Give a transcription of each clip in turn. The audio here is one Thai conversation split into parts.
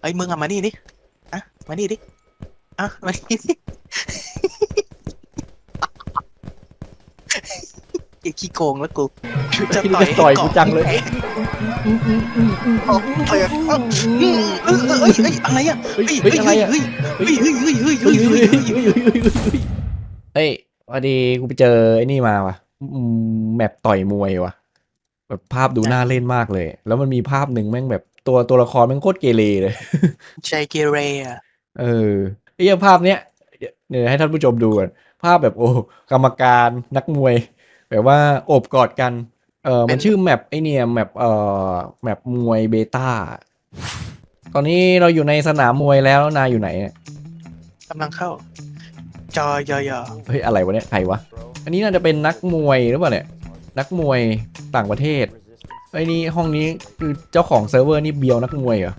เอ้ยมึงอะมานี่ดิอะมานี่ดิอะมานี่ดิอย่าขี้โกงแล้วกูจะต่อยให้ต่อยกูเกาะจังเลย เอาต่อยอะเอาอืมเอ้ยเอ้ยเอ้ยอะไรอะเฮ้ยเฮ้ยอะไรอะเฮ้ยเฮ้ยเฮ้ยเฮ้ยเฮ้ยเฮ้เฮ้ยยเฮ้เฮ้ยยเฮ้ยเฮ้ยเฮ้ยเฮ้ยเฮ้ยเฮ้ยพอดีกูไปเจอไอ้นี่มาว่ะอืมแมปต่อยมวยว่ะ แบบภาพดูน่าเล่นมากเลย แล้วมันมีภาพหนึ่งแม่งแบบ ตัวตัวละครแม่งโคตรเกเรเลย ใจเกเรอะเออไอ้เหี้ยภาพเนี้ยเดี๋ยวให้ท่านผู้ชมดูก่อนภาพแบบโอ้กรรมการนักมวย แบบว่าโอบกอดกัน เออมันชื่อแมปไอเนี่ยแมปเอ่อแมปมวยเบต้า ตอนนี้เราอยู่ในสนามมวยแล้วนายอยู่ไหนเนี่ยกำลังเข้า จอยอยอเฮ้ยอะไรวะเนี่ยใครวะ อันนี้น่าจะเป็นนักมวยหรือเปล่าเนี่ย นักมวยต่างประเทศ ไอ้นี่ห้องนี้คือเจ้าของเซิร์ฟเวอร์นี่เบียวนักมวยเหรอ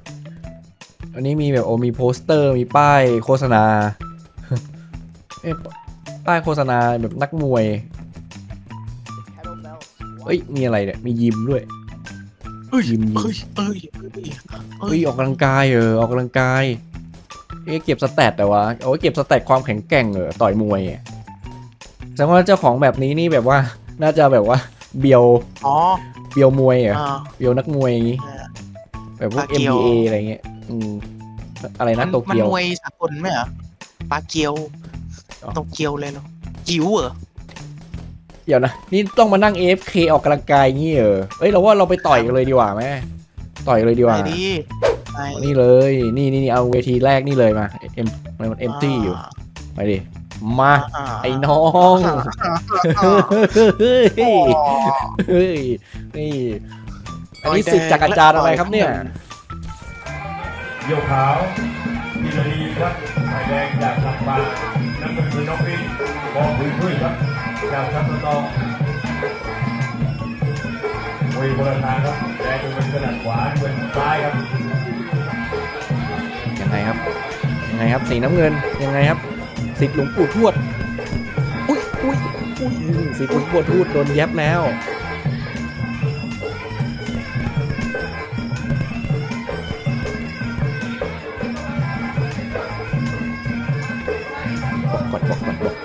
อันนี้มีแบบโอมีโปสเตอร์มีป้ายโฆษณาเอ้ยป้ายโฆษณาแบบนักมวย เอ้ย มีอะไรเนี่ย มียิมด้วยเฮ้ยยิมเฮ้ยเฮ้ยเฮ้ยเฮ้ยออกกำลังกายเออออกกำลังกาย เอ๊ะเก็บสแตทแต่ว่าเอาไว้เก็บสแตทความแข็งแกร่งเออต่อยมวยอะแสดงว่าเจ้าของแบบนี้นี่แบบว่า น่าจะแบบว่าเบียว อ๋อ เบียวมวยเหรออ่า เบียวนักมวยอย่างงี้อ่าแบบพวก ปาเกียว MBA อะไรเงี้ยอืมอะไรนะโตมันเกียว มวยสากลไหมเหรอปลาเกียวอ๋อ โตเกียวเลยเนาะจิ๋วเหรอ เดี๋ยวนะนี่ต้องมานั่ง AFK ออกกำลังกายอย่างงี้เหรอเอ้ยเราว่าเราไปต่อยกันเลยดีกว่าไหมต่อยกันเลยดีกไปว่าดิไปนี่เลย นี่นี่นี่เอาเวทีแรกนี่เลยมาเอ็มมันมันเอ็มตี้อยู่ ไปดิ มาาไอ้น้องอ่าเฮ้ยอ๋อเฮ้ยนี่อันนี้ศึกจากอาจารย์อะไรครับเนี่ยโยกขาวกินรีครับไฟแดงจากลำปางน้ำเงินคือน้องปิ๊กบอกคุยคุยครับจากชับตองมวยโบราณทางครับแดงเป็นขนาดขวาเป็นซ้ายครับยังไงครับยังไงครับสีน้ำเงินยังไงครับ สิทธิ์หลวงปู่ทวด อุ้ยอุ้ยอุ้ยสิทธิ์หลวงปู่ทวดโดนแยบแล้วบอกก่อนบอกก่อนบอก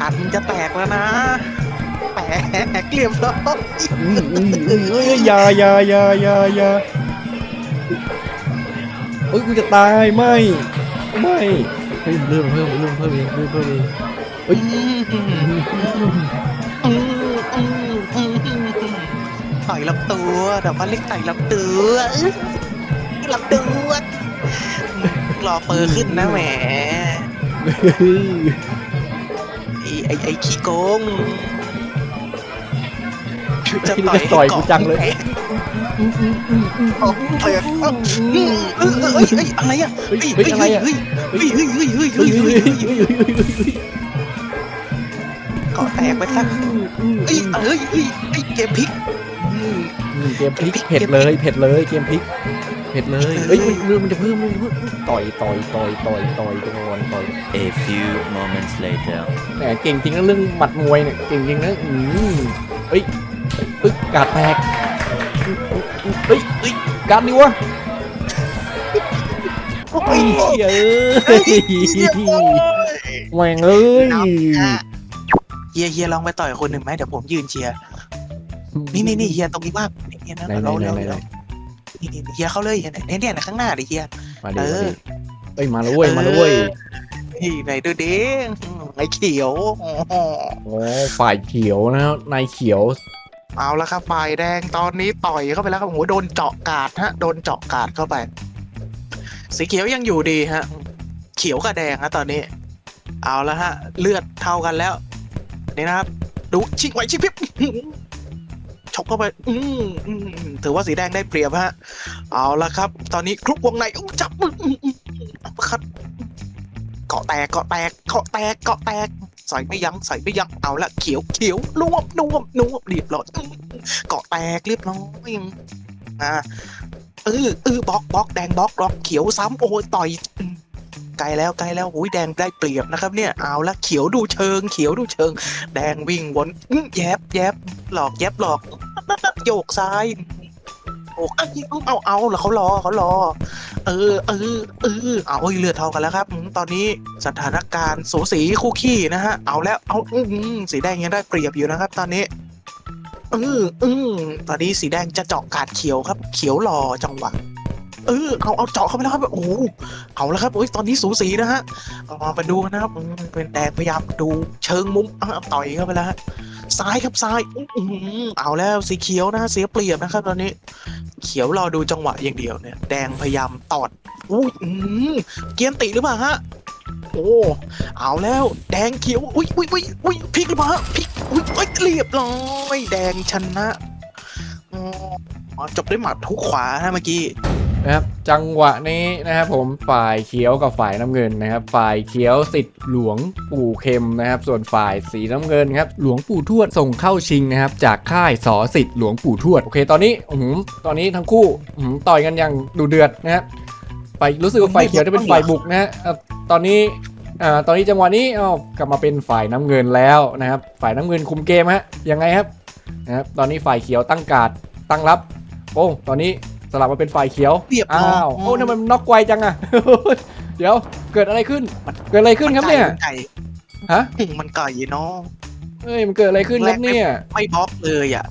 อันจะแตกแล้วนะ แตกเรียบร้อย อืมอืมอืมเอ้ยอยาอยาอยาอยาอยา เอ้ยกูจะตายไม่ไม่เฮ้ยเริ่มเพิ่มเริ่มเพิ่มเองเริ่มเพิ่มเองเฮ้ยอืมอืมอืมอืมอืมต่อยลำตัวแต่ว่าเล็กต่อยลำตัวอื้อลำตัวรอเปอร์ขึ้นนะแหมไอ้ไอ้ไอ้ขี้โกงจะต่อยให้ต่อยกูเกาะจังเลยแตก เอ้าเอ้ยเอ้ยเอ้ยเอ้ยอะไรอะเฮ้ยเฮ้ยอะไรอะเฮ้ยเฮ้ยเฮ้ยเฮ้ยเฮ้ยเฮ้ยเฮ้ยเฮ้ยเกาะแตกไปซะเอ้ยเอ้ยเอ้ยเอ้ยเกมพลิกเกมพลิกเผ็ดเลยเผ็ดเลยเกมพลิกเผ็ดเลยเอ้ยมันจะเพิ่มมันจะเพิ่มต่อยต่อยต่อยต่อยต่อยต่อยต่อย A few moments later. แหมเก่งจริงนะเรื่องหมัดมวยเนี่ยเก่งจริงนะอืมเฮ้ยเฮ้ยกาดแตกเฮ้ยเฮ้ยการดิวะ ไอ้ยเหี้ยเอ้เฮ้ยยเฮียโอ้ยแหวงเอ้ยเฮียเฮียลองไปต่อยคนหนึ่งไหมเดี๋ยวผมยืนเชียร์นี่นี่นี่เฮียตรงนี้ว่างเฮียนะไหนไหนเราไหนเราไหนไหนเรานี่นี่เฮียเข้าเลยเฮียเนี่ยเนี่ยข้างหน้าดิเฮีย มาดิเอมาอ ดิเอ้ยมาแล้วเว้ยมาแล้วเว้ยนี่ไหนดูดิไอ้เขียวอ๋อโอ้ฝ่ายเขียวนะนายเขียวเอาละครับฝ่ายแดงตอนนี้ต่อยเข้าไปแล้วครับโอ้โหโดนเจาะกาดฮะโดนเจาะกาดเข้าไป สีเขียวยังอยู่ดีฮะ เขียวกับแดงฮะตอนนี้ เอาละฮะ เลือดเท่ากันแล้ว นี่นะครับ ดูชิงไหวชิงพิบชกเข้าไป อืมถือว่าสีแดงได้เปรียบฮะ เอาละครับ ตอนนี้คลุกวงในจับเปอร์คัดเกาะแตกเกาะแตกเกาะแตกเกาะแตกใส่ไม่ยั้งใส่ไม่ยั้งเอาละเขียวเขียวนวบนวบนวบเรียบร้อยเกาะแตกเรียบร้อยอ่า เออเออบล็อกบล็อกแดงบล็อกบล็อกเขียวซ้ำโอ้ยต่อยไกลแล้วไกลแล้วโอ้ยแดงได้เปรียบนะครับ เนี่ยเอาละเขียวดูเชิง เขียวดูเชิง แดงวิ่งวนอืแยบแยบหลอกแยบหลอกโยกซ้ายโออ้เอ้ยเอาเอาเอาแล้วเขารอเขารอ เออเออเออเอาเอ้ยเลือดเท่ากันแล้วครับ ตอนนี้สถานการณ์สูสีคู่ขี้นะฮะเอาแล้วเอาอืสีแดงยังได้เปรียบอยู่นะครับ ตอนนี้ เออเออตอนนี้สีแดงจะเจาะกาดเขียวครับ เขียวรอจังหวะเออเอาเอาเจาะเข้าไปแล้วครับโอ้เอาแล้วครับโอ้ยตอนนี้สูสีนะฮะเอามาไปดูกันนะครับเป็นแดงพยายามดูเชิงมุมอะต่อยเข้าไปแล้วฮะซ้ายครับซ้ายอืเอาแล้วสีเขียวนะเสียเปรียบนะครับ ตอนนี้ เขียวรอดูจังหวะอย่างเดียวเนี่ย แดงพยายามตอดอุ้ยอื้อหือเกียนติหรือเปล่าฮะ โอ้เอาแล้วแดงเขียวอุ้ยอุ้ยอุ้ยอุ้ยพลิกหรือเปล่าฮะพลิกอุ้ยอุ้ยเรียบร้อยแดงชนะอ๋อจบด้วยหมัดทุกขวานะเมื่อกี้นะครับจังหวะนี้นะครับผมฝ่ายเขียวกับฝ่ายน้ำเงินนะครับ ฝ่ายเขียวสิทธิ์หลวงปู่เข็มนะครับ ส่วนฝ่ายสีน้ำเงินครับหลวงปู่ทวดส่งเข้าชิงนะครับ จากค่ายสอสิทธิ์หลวงปู่ทวดโอเคตอนนี้อือหือตอนนี้ทั้งคู่อือหือต่อยกันอย่างดูเดือดนะครับไปรู้สึกว่าฝ่ายเขียวจะเป็นฝ่ายบุกนะฮะ ตอนนี้อ่าตอนนี้จังหวะนี้เอ้ากลับมาเป็นฝ่ายน้ำเงินแล้วนะครับ ฝ่ายน้ำเงินคุมเกมฮะยังไงครับนะครับตอนนี้ฝ่ายเขียวตั้งการ์ดตั้งรับ โอ้ตอนนี้สลับมาเป็นฝ่ายเขียวเรียบร้อยอ้าวโอ้ทำไมมันน็อกไวจังอะเดี๋ยวเกิดอะไรขึ้นเกิดอะไรขึ้นครับเนี่ยมันไก่ฮะมันไก่เนาะเอ้ยมันเกิดอะไรขึ้นครับเนี่ย ไม่บล็อกเลยอะ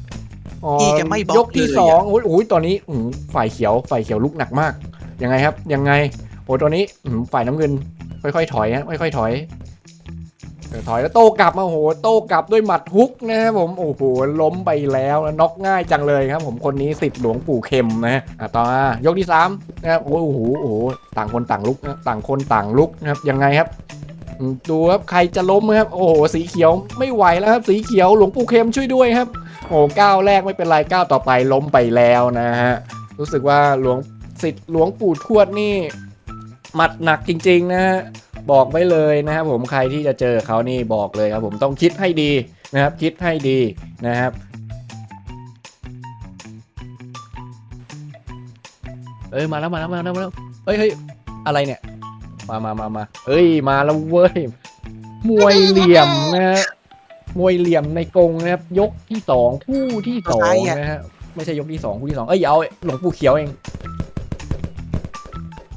อ๋อพี่แกไม่บล็อกยกที่เลยอะสองโอ้ยโอ้ยตอนนี้อื้อหือฝ่ายเขียวฝ่ายเขียวลุกหนักมากยังไงครับยังไงโอ้ตอนนี้ฝ่ายน้ำเงิน ค่อยๆถอยฮะค่อยๆถอยถอยแล้วโต้กลับมาโอ้โหโต้กลับด้วยหมัดฮุกนะครับผมโอ้โหล้มไปแล้วน็อกง่ายจังเลยครับ ผมคนนี้สิทธิ์หลวงปู่เข็มนะฮะต่อมายกที่สามนะครับโอ้โหโอ้โหต่างคนต่างลุกนะต่างคนต่างลุกนะครับยังไงครับดูครับใครจะล้มครับ โอ้โหสีเขียวไม่ไหวแล้วครับ สีเขียวหลวงปู่เข็มช่วยด้วยครับโอ้โก้าวแรกไม่เป็นไรก้าวต่อไปล้มไปแล้วนะฮะรู้สึกว่าหลวงสิทธิ์หลวงปู่ทวดนี่ หมัดหนักจริงๆนะฮะบอกไว้เลยนะครับผมใครที่จะเจอเขานี่บอกเลยครับผมต้องคิดให้ดีนะครับ คิดให้ดีนะครับเอ้ยมาแล้วมาแล้วมาแล้วมาแล้วเฮ้ยเฮ้ยอะไรเนี่ยมามามามาเฮ้ยมาแล้วเว้ยมวยเหลี่ยมนะฮะมวยเหลี่ยมในกรงนะครับ ยกที่สองคู่ที่สองนะฮะไม่ใช่ยกที่สองคู่ที่สองเอ้ยเอาหลวงปู่เขียวเอง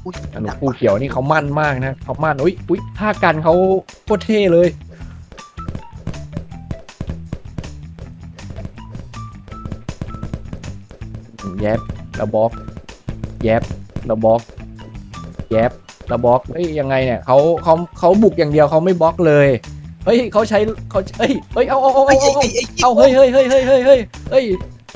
อุ๊ยหลวงปู่เขียวนี่เขามั่นมากนะเขามั่นอุ้ยอุ้ยท่ากันเขาโคตรเท่เลยแยบระบล็อกแยบระบล็อกแยบระบล็อกเฮ้ยยังไงเนี่ยเขาเขาเขาบุกอย่างเดียวเขาไม่บล็อกเลยเฮ้ยเขาใช้เขาเฮ้ยเฮ้ยเอาเอาเอาไอ้เอาไอ้เอาไอ้ไอ้เอาเฮ้ยเฮ้ยเฮ้ยเฮ้ยเฮ้ยเฮ้ย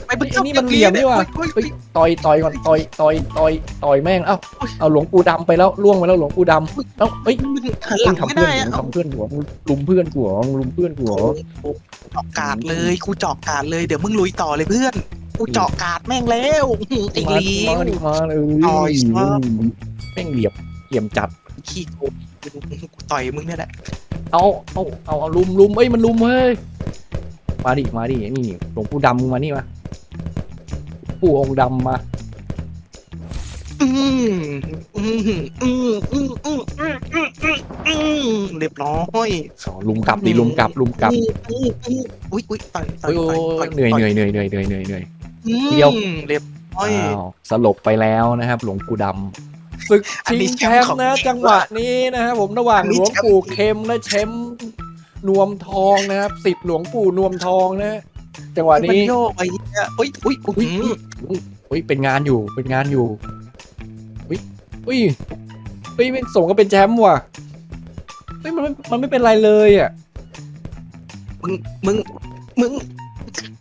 เฮ้ยไอ้เฮ้ยอันนี้มันเหลี่ยมนี่ว่ะเฮ้ยเฮ้เฮ้ยยต่อยต่อยก่อนต่อยต่อยต่อยต่อยแม่งเอ้าเอาหลวงปู่ดำไปแล้วล่วงไปแล้วหลวงปู่ดำเอ้าเฮ้ยมึงหันหลังทำไม่เพื่อนได้กูอะทำเพื่อนกูมึงลุมเพื่อนกูเหรอมึงลุมเพื่อนกูเหรอเจาะกาดเลยกูเจาะกาดเลยเดี๋ยวมึงลุยต่อเลยเพื่อนกูเจาะกาดแม่งแล้วไอ้มาลีมาดิมาเลยต่อยซะแม่งเหลี่ยมเหลี่ยมจัดขี้โกงกูต่อยมึงเนี่ยแหละเอาเอาเอาเอาลุมลุมเอ้ยมันลุมเฮ้ยมาดิมาดินี่หลวงปู่ดำมึงมานี่มา ปู่องค์ดำมา อืมอืมอืมอืมอืมอืมอืมอืมอืมเรียบร้อยอ๋อลุมกลับดิลุมกลับลุมกลับอืมอืมอืมอุ้ยอุ้ยต่อยต่อโอ้ยยโอ้ยต่อยเหนื่อยเหนื่อยเหนื่อยเหนื่อยเหนื่อยเหนื่อยเหนื่อย เดียวเรียบร้อย อ้าวสลบไปแล้วนะครับ หลวงปู่ดำศึกอันชินี้งแชแชมป์มของนะจังหวะนี้นะครับผมระหว่างอันหนี้ลวงแชมป์ ปู่เข็มและแชมป์นวมทองนะครับสิบหลวงปู่นวมทองนะ จังหวะมันนี้โยกไปเนี่ยอุ้ยอุ้ยอุ้ยอุ้ยเป็นงานอยู่เป็นงานอยู่อุ้ยอุ้ยอุ้ยเป็นสมก็เป็นแชมป์ว่ะเฮ้ยมันไม่มันไม่เป็นไรเลยอะมึงมึงมึง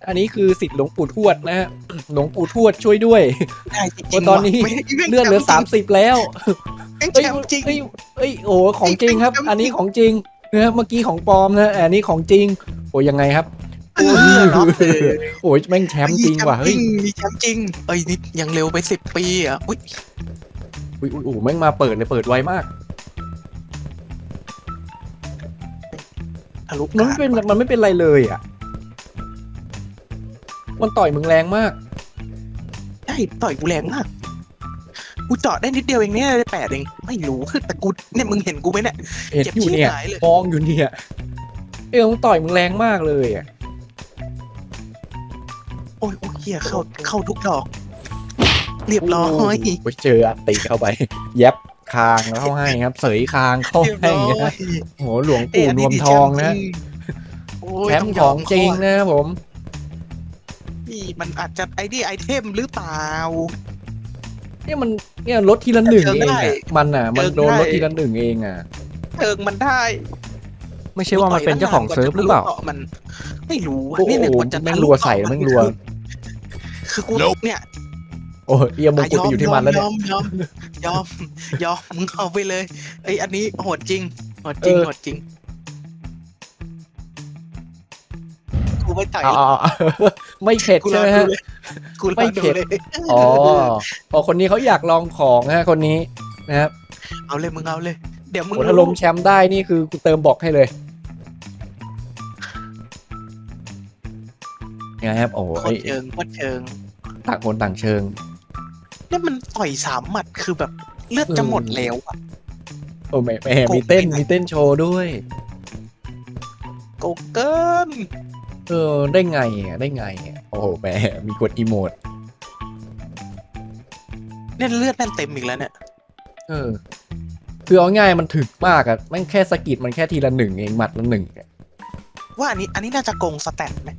อันนี้คือสิทธิ์หลวงปู่ทวดนะฮะหลวงปู่ทวดช่วยด้วยได้จริงโอ้ตอนนี้ว่ะไม่เลือดเหลือสามสิบแล้วแม่งเอ้ยแชมป์จริงเอ้ยเอ้ยโอ้ของจริงครับจริงอันนี้ของจริงนะเมื่อกี้ของปลอมนะอันนี้ของจริงโอ้ยังไงครับ เออเนาะเออโอ้ยแม่งแชมป์จริงว่ะเฮ้ยมีแชมป์จริงเอ้ยนี่ยังเร็วไปสิบปีอะอุ้ยอุ้ยอุ้ยโอ้แม่งมาเปิดเลยเปิดไวมากทะลุมันไม่เป็นมันไม่เป็นไรเลยอะมันต่อยมึงแรงมากใช่ต่อยกูแรงมากกูเจาะได้นิดเดียวเองเนี่ยได้แปดเองไม่รู้คือแต่กูเนี่ยมึงเห็นกูไหมเนี่ยเห็นเจ็บอยู่เนี่ยชิบหายเลยมองอยู่เนี่ยเอ้ยมันต่อยมึงแรงมากเลยอะ โอ้ยโอ้ยเฮียเข้าเข้าทุกดอก เรียบร้อยไปเจออัตติเข้าไป แย็บคางแล้วเข้าให้ครับ เสยคางเข้าเรียบให้ร้อนะยโอ้โหหลวงปู่นวมทองนะโอ้แชยมต้ป์ยขอองจริงเขาอะนะครับผมนี่มันอาจจะไอ้นี่ไอเทมหรือเปล่า เนี่ยมันเนี่ยลดทีละหนึ่งเชิงเองได้อะมันอะ มันเชิงโดนได้ลดทีละหนึ่งเองอะเชิงมันได้ไม่ใช่ว่ามันเป็นเจ้าของเซิร์ฟหรือเปล่ามัน ไม่รู้อะโอ้โหนี่เนี่ยกว่าจะแม่งรัวใส่แล้วแม่งรัว คือกูเนี่ยโอ้ยเอียมงกุฎไปอยู่ที่มันแล้วยเนี่ยอมยอมยอมยอมมึงเอาไปเลยไอยอันนี้โหดจริงโหดจริงเออโหดจริงกูไม่ต่อยเอาเอาเอาไม่เข็ดกูรใช่อไหมดูฮะเลยกูรไม่อดูเข็ดเลยอ๋อพอคนนี้เขาอยากลองของนะฮะคนนี้นะครับเอาเลยมึงเอาเลย เดี๋ยวมึงโอ้ถ้าล้มแชมป์ได้นี่คือกูเติมบอกให้เลยยังไงครับโอ้โคยตรเชิงโคตรเชิง ต่างคนต่างเชิงเนี่ยมันต่อยสามหมัดคือแบบเลือดจะหมดแล้วอะโอ้แม่แม่มีเต้นมีเต้นโชว์ด้วยโกเกินเออได้ไงอะได้ไงอะโอ้โหแหมมีกดอีโมดเนี่ยเลือดแม่นเต็มอีกแล้วเนี่ย เออ คือเอาง่ายมันถึกมากอะแม่งแค่สะกิดมันแค่ทีละหนึ่งเองหมัดละหนึ่งอะว่าอันนี้อันนี้น่าจะโกงสแตทไหม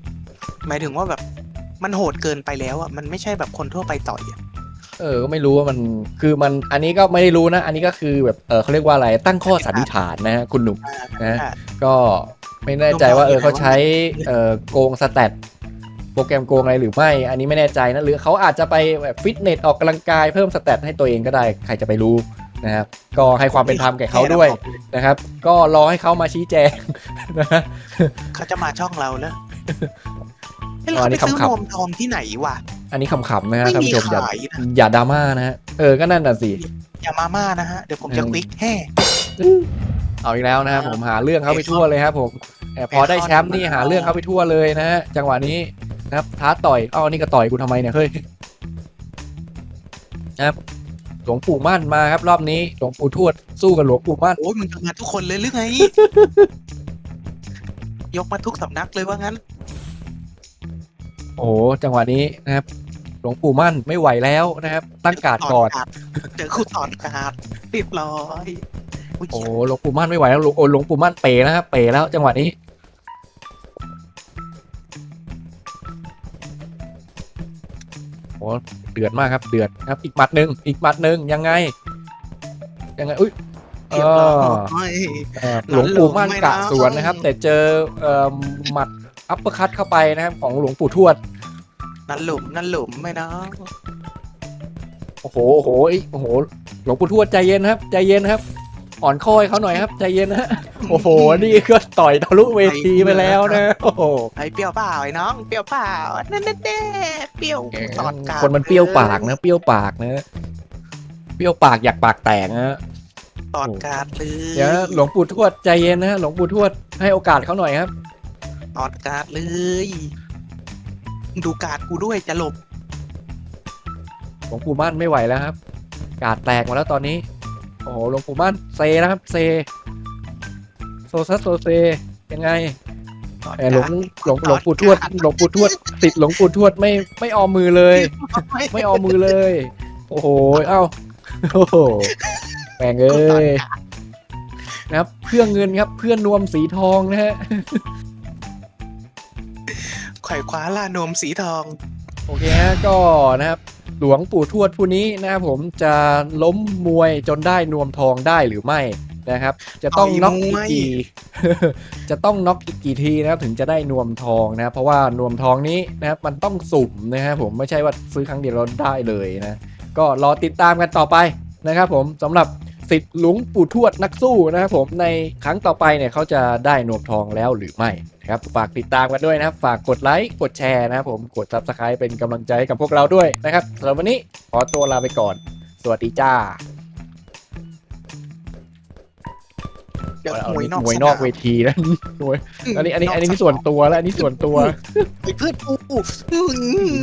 หมายถึงว่าแบบ มันโหดเกินไปแล้วอะมันไม่ใช่แบบคนทั่วไปต่อยอะเออก็ไม่รู้ว่ามันคือมันอันนี้ก็ไม่ได้รู้นะ อันนี้ก็คือแบบเออเขาเรียกว่าอะไรตั้งข้อสันนิษฐานนะฮะคุณหนุ่มนะอ่าก็ไม่แน่ใจว่าเออเขาใช้เออโกงสแตทโปรแกรมโกงอะไรหรือไม่ อันนี้ไม่แน่ใจนะหรือเขาอาจจะไปแบบฟิตเนสออกกำลังกายเพิ่มสแตทให้ตัวเองก็ได้ใครจะไปรู้นะครับก็ให้ความเป็นธรรมแก่เขาด้วยนะครับ ก็รอให้เขามาชี้แจงนะฮะเขาจะมาช่องเราแล้ว เฮ้ยอ๋ออันเรานี้ไปซื้อขำๆ นวมทองที่ไหนวะ อันนี้ขำๆนะฮะไม่ท่านมีผู้ชมอย่าขายนะ อย่าดราม่านะฮะเออก็นั่นน่ะสิ อย่ามาม่านะฮะ เดี๋ยวผมจะอืม ควิกแห่ เอาอีกแล้วนะครับผมหาเรื่องเขาไปทั่วเลยครับผมแต่พอได้แชมป์นี่หาเรื่องเขาไปทั่วเลยนะฮะจังหวะนี้นะครับท้าต่อยเอ้านี่ก็ต่อยกูทำไมเนี่ยเฮ้ยนะครับหลวงปู่มั่นมาครับ รอบนี้หลวงปู่ทวดสู้กับหลวงปู่มั่น โอ้ยมึงทำงานทุกคนเลยหรือไง ยกมาทุกสำนักเลยว่างั้น โอ้โหจังหวะนี้นะครับ หลวงปู่มั่นไม่ไหวแล้วนะครับ ตั้งการ์ดก่อน เจอคู่ตอนการ์ดเรียบร้อยอุ๊ยโอ้โหหลวงปู่มั่นไม่ไหวแล้วหลวงโอ้หลวงปู่มั่นเป๋นะครับเป๋แล้ว จังหวะนี้โอ้เดือดมากครับ เดือดครับ อีกหมัดหนึ่งอีกหมัดหนึ่งยังไง ยังไงอุ้ยเรียบร้อยเอ่อหลวงปู่มั่นไม่กะได้สวนนะครับ แต่เจอเอ่อหมัด อัปเปอร์คัตเข้าไปนะครับของหลวงปู่ทวด นั่นหลุมนั่นหลุมไม่นะโอ้โหโอ้โหเอ้ยโอ้โห หลวงปู่ทวดใจเย็นครับ ใจเย็นครับ อ่อนคอยเขาหน่อยครับ ใจเย็นนะฮะโอ้โห นี่ก็ต่อยทะลุเวทีไปแล้วนะ โอ้โห ไอ้เปรี้ยวเปล่าไอ้น้องเปรี้ยวเปล่านั่นนั่นเด้เปรี้ยวตอนการ์ดคนมันเปรี้ยวปากนะ เปรี้ยวปากนะ เปรี้ยวปากอยากปากแตกนะ ตอนการ์ดเลยเดี๋ยวหลวงปู่ทวดใจเย็นนะฮะหลวงปู่ทวดให้โอกาสเขาหน่อยครับต อนการ์ดเลย ดูการ์ดกูด้วยจะหลบ หลวงปู่มั่นไม่ไหวแล้วครับ กาดแตกมาแล้วตอนนี้ โอ้โหหลวงปู่มั่นเซนะครับ เซ โซซัสโซเซยังไงตอนแหมหลวงการ์ดหลวงหลวงปู่ทวดหลวงปู่ทวด ติดหลวงปู่ทวดไม่ไม่ออมมือเลย ไม่ออมมือเลย โอ้โหเอ้าโอ้โหแปลงเอ้ยนะครับเพื่อเงินครับเพื่อนนวมสีทองนะฮะ ไขว่คว้าลานวมสีทองโอเคฮะก็นะครับหลวงปู่ทวดผู้นี้นะครับผมจะล้มมวยจนได้นวมทองได้หรือไม่นะครับ จะต้องต่อยน็อกอีมกวยกี่ จะต้องน็อกอีกกี่ทีนะครับถึงจะได้นวมทองนะครับเพราะว่านวมทองนี้นะครับมันต้องสุ่มนะครับผมไม่ใช่ว่าซื้อครั้งเดียวเราได้เลยนะ ก็รอติดตามกันต่อไปนะครับผมสำหรับ สิทธิ์หลวงปู่ทวดนักสู้นะครับผมในครั้งต่อไปเนี่ยเขาจะได้นวมทองแล้วหรือไม่นะครับฝากติดตามกันด้วยนะครับ ฝากกดไลค์กดแชร์นะครับผมกด subscribe เป็นกำลังใจให้กับพวกเราด้วยนะครับสำหรับวันนี้ขอตัวลาไปก่อน สวัสดีจ้าเดี๋ยวเอามวยนอกมวยสนอกนามเวทีนะมวยอันนี้อันนี้อันนี้ส่วนตัวแล้วอันนี้ส่วนตัวไอ้เพื่อนกู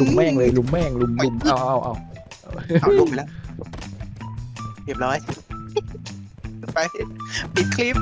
ลุมแม่งเลยลุมแม่งลุมลุมเอาเอาเอาเอาลุมไปแล้วเรียบร้อย ไปปิดคลิป